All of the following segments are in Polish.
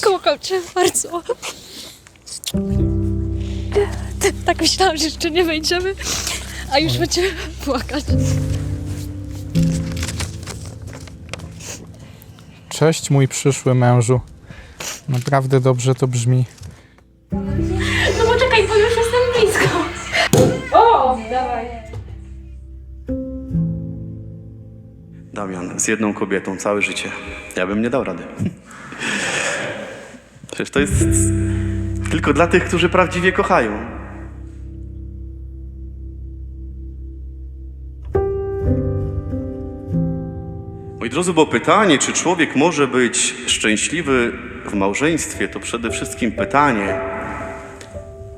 Kocham cię bardzo. Tak myślałam, że jeszcze nie wejdziemy, a już będziemy płakać. Cześć, mój przyszły mężu. Naprawdę dobrze to brzmi. Damian, z jedną kobietą całe życie. Ja bym nie dał rady. Przecież to jest tylko dla tych, którzy prawdziwie kochają. Moi drodzy, bo pytanie, czy człowiek może być szczęśliwy w małżeństwie, to przede wszystkim pytanie,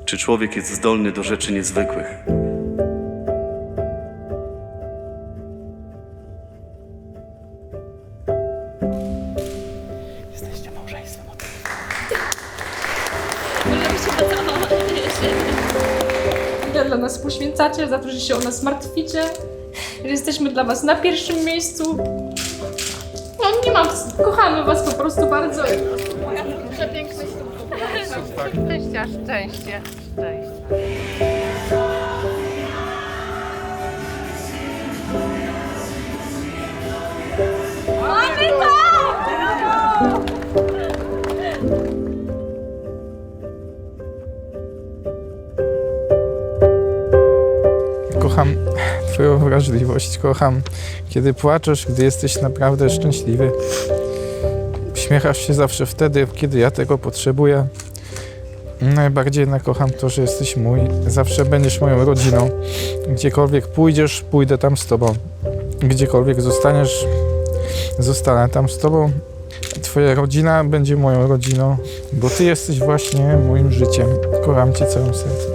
czy człowiek jest zdolny do rzeczy niezwykłych. Ile dla nas poświęcacie, za to, że się o nas martwicie, że jesteśmy dla was na pierwszym miejscu. No nie mam, kochamy was po prostu bardzo. Szczęścia, szczęście, szczęście. Kocham Twoją wrażliwość, kocham, kiedy płaczesz, gdy jesteś naprawdę szczęśliwy. Uśmiechasz się zawsze wtedy, kiedy ja tego potrzebuję. Najbardziej jednak kocham to, że jesteś mój. Zawsze będziesz moją rodziną. Gdziekolwiek pójdziesz, pójdę tam z Tobą. Gdziekolwiek zostaniesz, zostanę tam z Tobą. Twoja rodzina będzie moją rodziną, bo Ty jesteś właśnie moim życiem. Kocham Cię całym sercem.